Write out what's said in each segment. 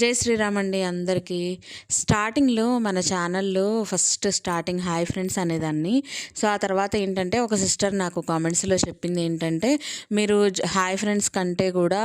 జై శ్రీరామ్ అండి అందరికీ. స్టార్టింగ్లో మన ఛానల్లో ఫస్ట్ స్టార్టింగ్ హాయ్ ఫ్రెండ్స్ అనేదాన్ని. సో ఆ తర్వాత ఏంటంటే ఒక సిస్టర్ నాకు కామెంట్స్లో చెప్పింది ఏంటంటే మీరు హాయ్ ఫ్రెండ్స్ కంటే కూడా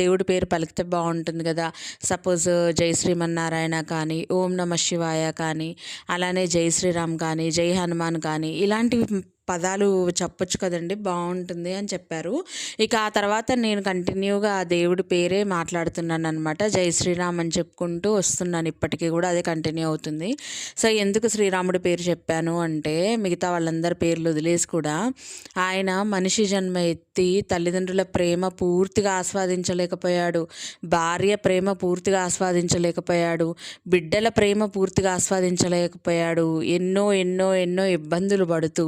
దేవుడి పేరు పలికితే బాగుంటుంది కదా. సపోజ్ జై శ్రీమన్నారాయణ కానీ ఓం నమ శివాయ కానీ అలానే జై శ్రీరామ్ కానీ జై హనుమాన్ కానీ ఇలాంటివి పదాలు చెప్పొచ్చు కదండి బాగుంటుంది అని చెప్పారు. ఇక ఆ తర్వాత నేను కంటిన్యూగా ఆ దేవుడి పేరే మాట్లాడుతున్నాను అనమాట జై శ్రీరామ్ అని చెప్పుకుంటూ వస్తున్నాను. ఇప్పటికీ కూడా అదే కంటిన్యూ అవుతుంది. సో ఎందుకు శ్రీరాముడి పేరు చెప్పాను అంటే మిగతా వాళ్ళందరి పేర్లు వదిలేసి కూడా ఆయన మనిషి జన్మ ఎత్తి తల్లిదండ్రుల ప్రేమ పూర్తిగా ఆస్వాదించలేకపోయాడు. భార్య ప్రేమ పూర్తిగా ఆస్వాదించలేకపోయాడు. బిడ్డల ప్రేమ పూర్తిగా ఆస్వాదించలేకపోయాడు. ఎన్నో ఎన్నో ఎన్నో ఇబ్బందులు పడుతూ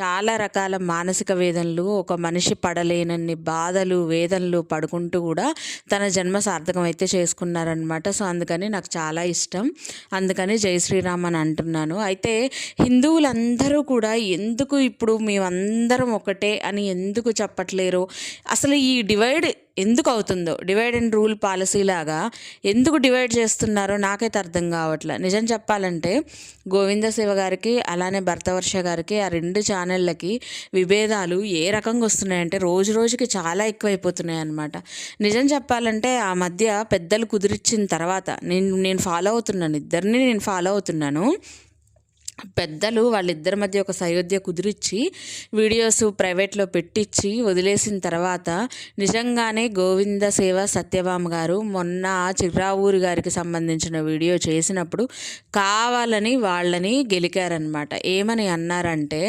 చాలా రకాల మానసిక వేదనలు ఒక మనిషి పడలేనన్ని బాధలు వేదనలు పడుకుంటూ కూడా తన జన్మ సార్థకం అయితే చేసుకున్నారనమాట సో అందుకని నాకు చాలా ఇష్టం. అందుకని జై శ్రీరామ్ అని అంటున్నాను. అయితే హిందువులందరూ కూడా ఎందుకు ఇప్పుడు మేమందరం ఒకటే అని ఎందుకు చెప్పట్లేరు? అసలు ఈ డివైడ్ ఎందుకు అవుతుందో డివైడ్ అండ్ రూల్ పాలసీ లాగా ఎందుకు డివైడ్ చేస్తున్నారో నాకైతే అర్థం కావట్లే. నిజం చెప్పాలంటే గోవింద శివ గారికి అలానే భర్తవర్ష గారికి ఆ రెండు ఛానళ్ళకి విభేదాలు ఏ రకంగా వస్తున్నాయంటే రోజు రోజుకి చాలా ఎక్కువైపోతున్నాయి అన్నమాట. నిజం చెప్పాలంటే ఆ మధ్య పెద్దలు కుదిరిచ్చిన తర్వాత నేను నేను ఫాలో అవుతున్నాను. ఇద్దరిని నేను ఫాలో అవుతున్నాను. పెద్దలు వాళ్ళిద్దరి మధ్య ఒక సయోధ్య కుదిరిచ్చి వీడియోస్ ప్రైవేట్లో పెట్టించి వదిలేసిన తర్వాత నిజంగానే గోవింద సేవ సత్యభామ గారు మొన్న చిర్రావూరి గారికి సంబంధించిన వీడియో చేసినప్పుడు కావాలని వాళ్ళని గెలికారనమాట ఏమని అన్నారంటే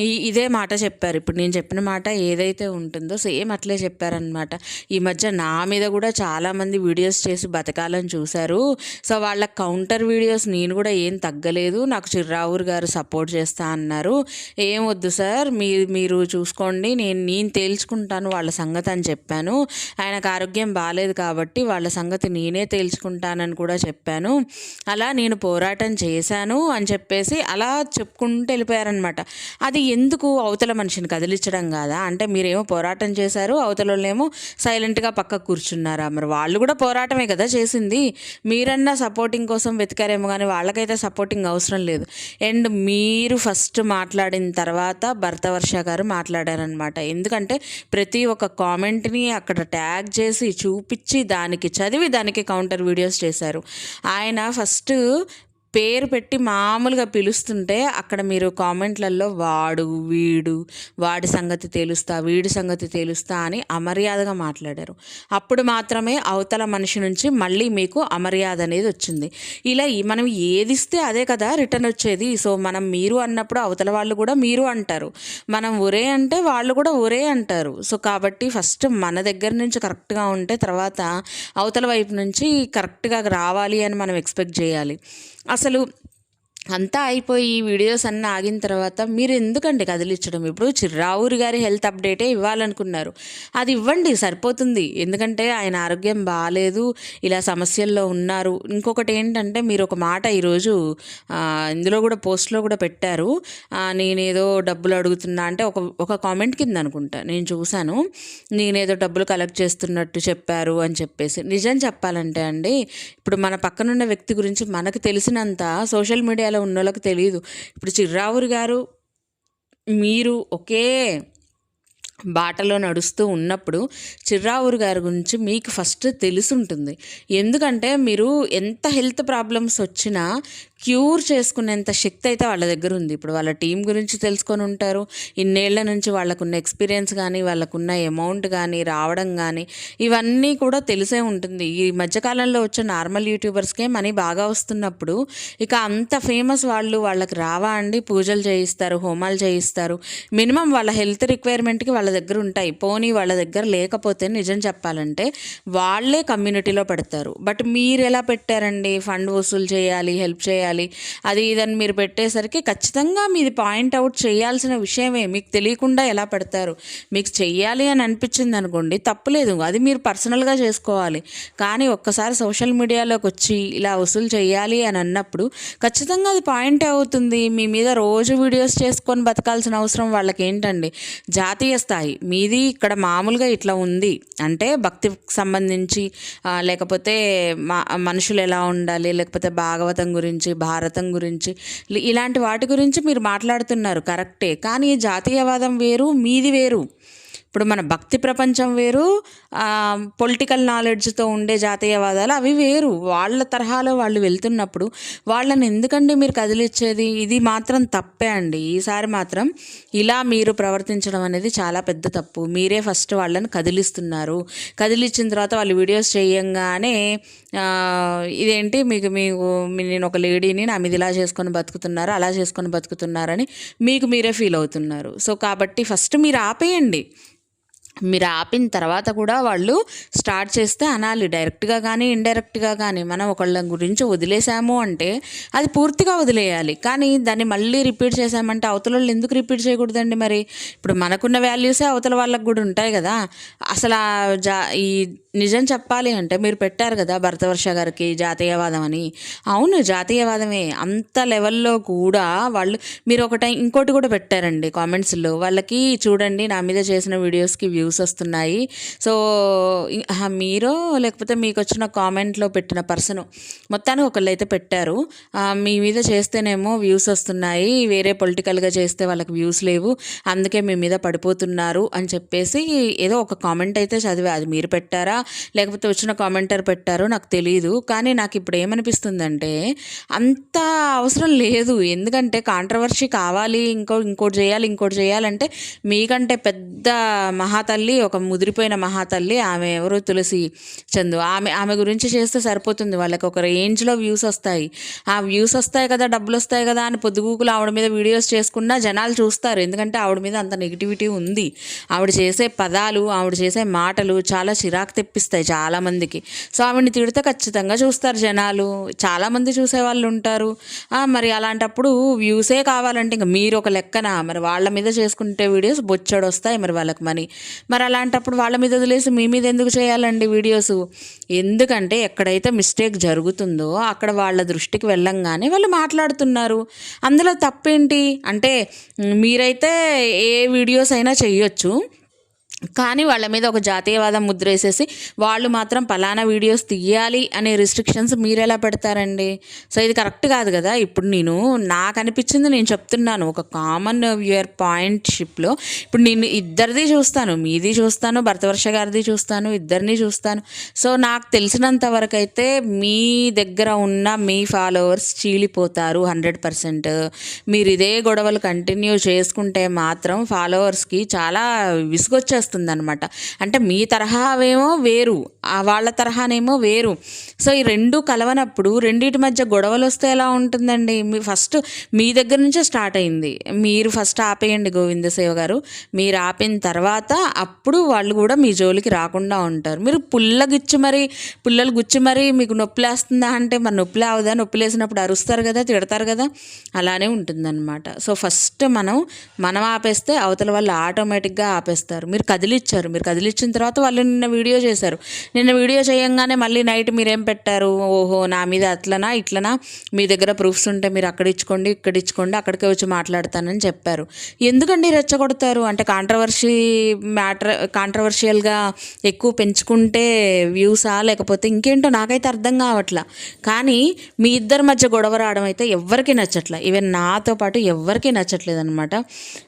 ఈ ఇదే మాట చెప్పారు. ఇప్పుడు నేను చెప్పిన మాట ఏదైతే ఉంటుందో సేమ్ అట్లే చెప్పారనమాట ఈ మధ్య నా మీద కూడా చాలామంది వీడియోస్ చేసి బతకాలని చూశారు. సో వాళ్ళ కౌంటర్ వీడియోస్ నేను కూడా ఏం తగ్గలేదు. నాకు చిర్రా చిర్రావూరు గారు సపోర్ట్ చేస్తా అన్నారు. ఏం వద్దు సార్ మీరు మీరు చూసుకోండి నేను నేను తేల్చుకుంటాను వాళ్ళ సంగతి అని చెప్పాను. ఆయనకు ఆరోగ్యం బాగాలేదు కాబట్టి వాళ్ళ సంగతి నేనే తేల్చుకుంటానని కూడా చెప్పాను. అలా నేను పోరాటం చేశాను అని చెప్పేసి అలా చెప్పుకుంటూ వెళ్ళిపోయారనమాట అది ఎందుకు అవతల మనిషిని కదిలించడం కాదా? అంటే మీరేమో పోరాటం చేశారు అవతల వాళ్ళేమో సైలెంట్గా పక్కకు కూర్చున్నారా? మరి వాళ్ళు కూడా పోరాటమే కదా చేసింది. మీరన్నా సపోర్టింగ్ కోసం వెతికారేమో కానీ వాళ్ళకైతే సపోర్టింగ్ అవసరం లేదు. అండ్ మీరు ఫస్ట్ మాట్లాడిన తర్వాత భర్త వర్ష గారు మాట్లాడారనమాట ఎందుకంటే ప్రతి ఒక్క కామెంట్ని అక్కడ ట్యాగ్ చేసి చూపించి దానికి చదివి దానికి కౌంటర్ వీడియోస్ చేశారు. ఆయన ఫస్ట్ పేరు పెట్టి మామూలుగా పిలుస్తుంటే అక్కడ మీరు కామెంట్లలో వాడు వీడు వాడి సంగతి తేలుస్తా వీడి సంగతి తేలుస్తా అని అమర్యాదగా మాట్లాడారు. అప్పుడు మాత్రమే అవతల మనిషి నుంచి మళ్ళీ మీకు అమర్యాద అనేది వచ్చింది. ఇలా మనం ఏది ఇస్తే అదే కదా రిటర్న్ వచ్చేది. సో మనం మీరు అన్నప్పుడు అవతల వాళ్ళు కూడా మీరు అంటారు. మనం ఒరే అంటే వాళ్ళు కూడా ఒరే అంటారు. సో కాబట్టి ఫస్ట్ మన దగ్గర నుంచి కరెక్ట్గా ఉంటే తర్వాత అవతల వైపు నుంచి కరెక్ట్గా రావాలి అని మనం ఎక్స్పెక్ట్ చేయాలి. అసలు అంతా అయిపోయి వీడియోస్ అన్నీ ఆగిన తర్వాత మీరు ఎందుకండి కదిలించడం? ఇప్పుడు చిర్రావూరి గారి హెల్త్ అప్డేటే ఇవ్వాలనుకున్నారు. అది ఇవ్వండి సరిపోతుంది. ఎందుకంటే ఆయన ఆరోగ్యం బాగాలేదు ఇలా సమస్యల్లో ఉన్నారు. ఇంకొకటి ఏంటంటే మీరు ఒక మాట ఈరోజు ఇందులో కూడా పోస్ట్లో కూడా పెట్టారు. నేనేదో డబ్బులు అడుగుతున్నా అంటే ఒక ఒక కామెంట్ కింద అనుకుంటా. నేను చూశాను. నేనేదో డబ్బులు కలెక్ట్ చేస్తున్నట్టు చెప్పారు అని చెప్పేసి. నిజం చెప్పాలంటే అండి ఇప్పుడు మన పక్కనున్న వ్యక్తి గురించి మనకు తెలిసినంత సోషల్ మీడియాలో ఉన్న వాళ్ళకి తెలియదు ఇప్పుడు చిర్రావురు గారు మీరు ఒకే బాటలో నడుస్తూ ఉన్నప్పుడు చిర్రావురు గారి గురించి మీకు ఫస్ట్ తెలుసుంటుంది. ఎందుకంటే మీరు ఎంత హెల్త్ ప్రాబ్లమ్స్ వచ్చినా క్యూర్ చేసుకునేంత శక్తి అయితే వాళ్ళ దగ్గర ఉంది. ఇప్పుడు వాళ్ళ టీం గురించి తెలుసుకొని ఉంటారు. ఇన్నేళ్ళ నుంచి వాళ్ళకున్న ఎక్స్పీరియన్స్ కానీ వాళ్ళకున్న అమౌంట్ కానీ రావడం కానీ ఇవన్నీ కూడా తెలిసే ఉంటుంది. ఈ మధ్యకాలంలో వచ్చే నార్మల్ యూట్యూబర్స్కే మనీ బాగా వస్తున్నప్పుడు ఇక అంత ఫేమస్ వాళ్ళు వాళ్ళకి రావా అండి? పూజలు చేయిస్తారు హోమాలు చేయిస్తారు. మినిమం వాళ్ళ హెల్త్ రిక్వైర్మెంట్కి వాళ్ళ దగ్గర ఉంటాయి. పోనీ వాళ్ళ దగ్గర లేకపోతే నిజం చెప్పాలంటే వాళ్ళే కమ్యూనిటీలో పెడతారు. బట్ మీరు ఎలా పెట్టారండి? ఫండ్ వసూలు చేయాలి హెల్ప్ చేయాలి? అది ఇదని మీరు పెట్టేసరికి ఖచ్చితంగా మీది పాయింట్ అవుట్ చేయాల్సిన విషయమే. మీకు తెలియకుండా ఎలా పెడతారు? మీకు చెయ్యాలి అని అనిపించింది అనుకోండి తప్పులేదు అది మీరు పర్సనల్గా చేసుకోవాలి. కానీ ఒక్కసారి సోషల్ మీడియాలోకి వచ్చి ఇలా వసూలు చేయాలి అని అన్నప్పుడు ఖచ్చితంగా అది పాయింట్ అవుతుంది. మీ మీద రోజు వీడియోస్ చేసుకొని బతకాల్సిన అవసరం వాళ్ళకి ఏంటండి జాతీయ స్థాయి స్థాయి మీది ఇక్కడ మామూలుగా ఇట్లా ఉంది. అంటే భక్తికి సంబంధించి లేకపోతే మా మనుషులు ఎలా ఉండాలి లేకపోతే భాగవతం గురించి భారతం గురించి ఇలాంటి వాటి గురించి మీరు మాట్లాడుతున్నారు. కరెక్టే. కానీ జాతీయవాదం వేరు మీది వేరు. ఇప్పుడు మన భక్తి ప్రపంచం వేరు పొలిటికల్ నాలెడ్జ్తో ఉండే జాతీయవాదాలు అవి వేరు. వాళ్ళ తరహాలో వాళ్ళు వెళ్తున్నప్పుడు వాళ్ళని ఎందుకండి మీరు కదిలిచ్చేది? ఇది మాత్రం తప్పే అండి. ఈసారి మాత్రం ఇలా మీరు ప్రవర్తించడం అనేది చాలా పెద్ద తప్పు. మీరే ఫస్ట్ వాళ్ళని కదిలిస్తున్నారు. కదిలిచ్చిన తర్వాత వాళ్ళు వీడియోస్ చేయంగానే ఇదేంటి మీకు మీకు మీ- నేను ఒక లేడీని నా మీద ఇలా చేసుకొని బతుకుతున్నారు అలా చేసుకొని బతుకుతున్నారని మీకు మీరే ఫీల్ అవుతున్నారు. సో కాబట్టి ఫస్ట్ మీరు ఆపేయండి. మీరు ఆపిన తర్వాత కూడా వాళ్ళు స్టార్ట్ చేస్తే అనాలి. డైరెక్ట్గా కానీ ఇండైరెక్ట్గా కానీ మనం ఒకళ్ళ గురించి వదిలేసాము అంటే అది పూర్తిగా వదిలేయాలి. కానీ దాన్ని మళ్ళీ రిపీట్ చేసామంటే అవతల వాళ్ళు ఎందుకు రిపీట్ చేయకూడదండి మరి? ఇప్పుడు మనకున్న వాల్యూసే అవతల వాళ్ళకి కూడా ఉంటాయి కదా. అసలు జా ఈ నిజం చెప్పాలి అంటే మీరు పెట్టారు కదా భరతవర్ష గారికి జాతీయవాదం అని. అవును జాతీయవాదమే. అంత లెవెల్లో కూడా వాళ్ళు మీరు ఒకటి ఇంకోటి కూడా పెట్టారండి కామెంట్స్లో. వాళ్ళకి చూడండి నా మీద చేసిన వీడియోస్కి వ్యూస్ వస్తున్నాయి. సో మీరు లేకపోతే మీకు వచ్చిన కామెంట్లో పెట్టిన పర్సన్ మొత్తానికి ఒకళ్ళు అయితే పెట్టారు మీ మీద చేస్తేనేమో వ్యూస్ వస్తున్నాయి. వేరే పొలిటికల్గా చేస్తే వాళ్ళకి వ్యూస్ లేవు. అందుకే మీ మీద పడిపోతున్నారు అని చెప్పేసి ఏదో ఒక కామెంట్ అయితే చదివా. అది మీరు పెట్టారా? లేకపోతే వచ్చిన కామెంటర్ పెట్టారో నాకు తెలియదు కానీ నాకు ఇప్పుడు ఏమనిపిస్తుందంటే అంత అవసరం లేదు. ఎందుకంటే కాంట్రవర్సీ కావాలి ఇంకో ఇంకోటి చేయాలి ఇంకోటి చేయాలంటే మీకంటే పెద్ద మహాతల్లి ఒక ముదిరిపోయిన మహాతల్లి ఆమె ఎవరు తులసి చందు. ఆమె ఆమె గురించి చేస్తే సరిపోతుంది. వాళ్ళకి ఒక రేంజ్లో వ్యూస్ వస్తాయి. ఆ వ్యూస్ వస్తాయి కదా డబ్బులు వస్తాయి కదా అని పొద్దుగూకులు ఆవిడ మీద వీడియోస్ చేసుకున్నా జనాలు చూస్తారు. ఎందుకంటే ఆవిడ మీద అంత నెగిటివిటీ ఉంది. ఆవిడ చేసే పదాలు ఆవిడ చేసే మాటలు చాలా చిరాకు తెప్పిస్తాయి చాలామందికి. సో ఆవిడని తిడితే ఖచ్చితంగా చూస్తారు జనాలు. చాలామంది చూసే వాళ్ళు ఉంటారు. మరి అలాంటప్పుడు వ్యూసే కావాలంటే ఇంకా మీరు ఒక లెక్కన? మరి వాళ్ళ మీద చేసుకుంటే వీడియోస్ బొచ్చడు వస్తాయి మరి వాళ్ళకి మనీ మరి అలాంటప్పుడు వాళ్ళ మీద వదిలేసి మీ మీద ఎందుకు చేయాలండి వీడియోస్? ఎందుకంటే ఎక్కడైతే మిస్టేక్ జరుగుతుందో అక్కడ వాళ్ళ దృష్టికి వెళ్ళంగానే వాళ్ళు మాట్లాడుతున్నారు. అందులో తప్పేంటి? అంటే మీరైతే ఏ వీడియోస్ అయినా చేయొచ్చు. కానీ వాళ్ళ మీద ఒక జాతీయవాదం ముద్ర వేసేసి వాళ్ళు మాత్రం పలానా వీడియోస్ తీయాలి అనే రిస్ట్రిక్షన్స్ మీరు ఎలా పెడతారండి? సో ఇది కరెక్ట్ కాదు కదా? ఇప్పుడు నేను నాకు అనిపించింది నేను చెప్తున్నాను. ఒక కామన్ వ్యూయర్ పాయింట్షిప్లో ఇప్పుడు నేను ఇద్దరిది చూస్తాను. మీది చూస్తాను భరతవర్ష గారిది చూస్తాను ఇద్దరిని చూస్తాను. సో నాకు తెలిసినంత వరకు అయితే మీ దగ్గర ఉన్న మీ ఫాలోవర్స్ చీలిపోతారు హండ్రెడ్ పర్సెంట్ మీరు ఇదే గొడవలు కంటిన్యూ చేసుకుంటే మాత్రం ఫాలోవర్స్కి చాలా విసుగొచ్చేస్తుంది. అనమాట అంటే మీ తరహావేమో వేరు ఆ వాళ్ళ తరహానేమో వేరు. సో ఈ రెండు కలవనప్పుడు రెండింటి మధ్య గొడవలు వస్తే ఎలా ఉంటుందండి? మీ ఫస్ట్ మీ దగ్గర నుంచే స్టార్ట్ అయింది. మీరు ఫస్ట్ ఆపేయండి గోవిందసేవ గారు. మీరు ఆపిన తర్వాత అప్పుడు వాళ్ళు కూడా మీ జోలికి రాకుండా ఉంటారు. మీరు పుల్ల గుచ్చి మరి పుల్లలు గుచ్చి మరి మీకు నొప్పిలేస్తుందా అంటే మరి నొప్పి లేవదా? నొప్పి లేసినప్పుడు అరుస్తారు కదా తిడతారు కదా? అలానే ఉంటుందన్నమాట. సో ఫస్ట్ మనం మనం ఆపేస్తే అవతల వాళ్ళు ఆటోమేటిక్గా ఆపేస్తారు. మీరు కదిలిచ్చారు. మీరు కదిలిచ్చిన తర్వాత వాళ్ళు నిన్న వీడియో చేశారు. నిన్న వీడియో చేయంగానే మళ్ళీ నైట్ మీరేం పెట్టారు? ఓహో నా మీద అట్లనా ఇట్లనా? మీ దగ్గర ప్రూఫ్స్ ఉంటే మీరు అక్కడ ఇచ్చుకోండి ఇక్కడ ఇచ్చుకోండి అక్కడికే వచ్చి మాట్లాడతానని చెప్పారు. ఎందుకండి రెచ్చగొడతారు? అంటే కాంట్రవర్సీ మ్యాటర్ కాంట్రవర్షియల్గా ఎక్కువ పెంచుకుంటే వ్యూసా? లేకపోతే ఇంకేంటో నాకైతే అర్థం కావట్లా. కానీ మీ ఇద్దరి మధ్య గొడవ రావడం అయితే ఎవ్వరికీ నచ్చట్లే. ఈవెన్ నాతో పాటు ఎవరికీ నచ్చట్లేదు అనమాట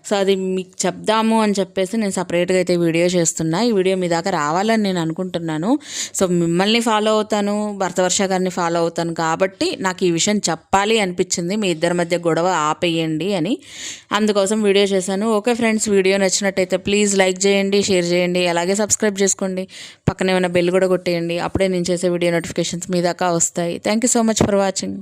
సో అది మీకు చెప్దాము అని చెప్పేసి నేను సపరేట్గా అయితే వీడియో చేస్తున్నా ఈ వీడియో మీ దాకా రావాలని నేను అనుకుంటున్నాను. సో మిమ్మల్ని ఫాలో అవుతాను భరతవర్ష గారిని ఫాలో అవుతాను కాబట్టి నాకు ఈ విషయం చెప్పాలి అనిపించింది. మీ ఇద్దరి మధ్య గొడవ ఆపేయండి అని అందుకోసం వీడియో చేశాను. ఓకే ఫ్రెండ్స్ వీడియో నచ్చినట్టయితే ప్లీజ్ లైక్ చేయండి షేర్ చేయండి అలాగే సబ్స్క్రైబ్ చేసుకోండి. పక్కనే ఉన్న బెల్ కూడా కొట్టేయండి. అప్పుడే నేను చేసే వీడియో నోటిఫికేషన్స్ మీ దాకా వస్తాయి. Thank you so much for watching